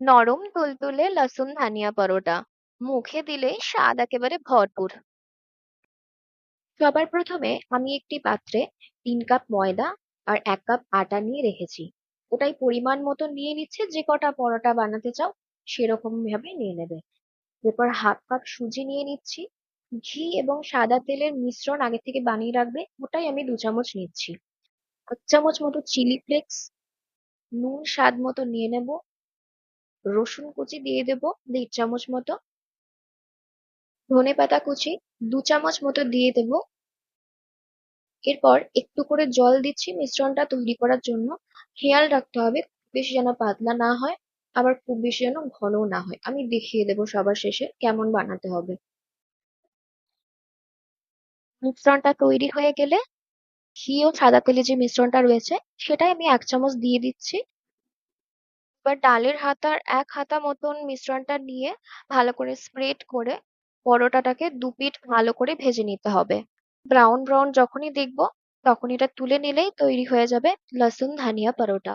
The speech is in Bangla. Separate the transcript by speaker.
Speaker 1: নরম তুলতুলে লসুন ধানিয়া পরোটা। মুখে দিলেই স্বাদ একেবারে ভরপুর। সবার প্রথমে আমি একটি পাত্রে তিন কাপ ময়দা আর এক কাপ আটা নিয়ে রেখেছি। ওটাই পরিমাণ মতো নিয়ে নিচ্ছে, যে কটা পরোটা বানাতে চাও সেরকম ভাবে নিয়ে নেবে। এরপর হাফ কাপ সুজি নিয়ে নিচ্ছি। ঘি এবং সাদা তেলের মিশ্রণ আগে থেকে বানিয়ে রাখবে, ওটাই আমি দু চামচ নিচ্ছি। এক চামচ মতো চিলি ফ্লেক্স, নুন স্বাদ মতো নিয়ে নেব। রসুন কুচি দিয়ে দেব দেড় চামচ মতো। ধনে পাতা কুচি দু চামচ মতো দিয়ে দেব। এরপর একটু করে জল দিচ্ছি মিশ্রণটা তৈরি করার জন্য। খেয়াল রাখতে হবে বেশি যেন পাতলা না হয়, আবার খুব বেশি যেন ঘনও না হয়। আমি দেখিয়ে দেবো সবার শেষে কেমন বানাতে হবে। মিশ্রণটা তৈরি হয়ে গেলে ঘি ও সাদা তেলে যে মিশ্রণটা রয়েছে, সেটাই আমি এক চামচ দিয়ে দিচ্ছি। এবার ডালের হাতার এক হাতা মতন মিশ্রণটা নিয়ে ভালো করে স্প্রেড করে পরোটাটাকে দু পিঠ ভালো করে ভেজে নিতে হবে। ব্রাউন ব্রাউন যখনই দেখব তখন এটা তুলে নিলেই তৈরি হয়ে যাবে লসুন ধানিয়া পরোটা।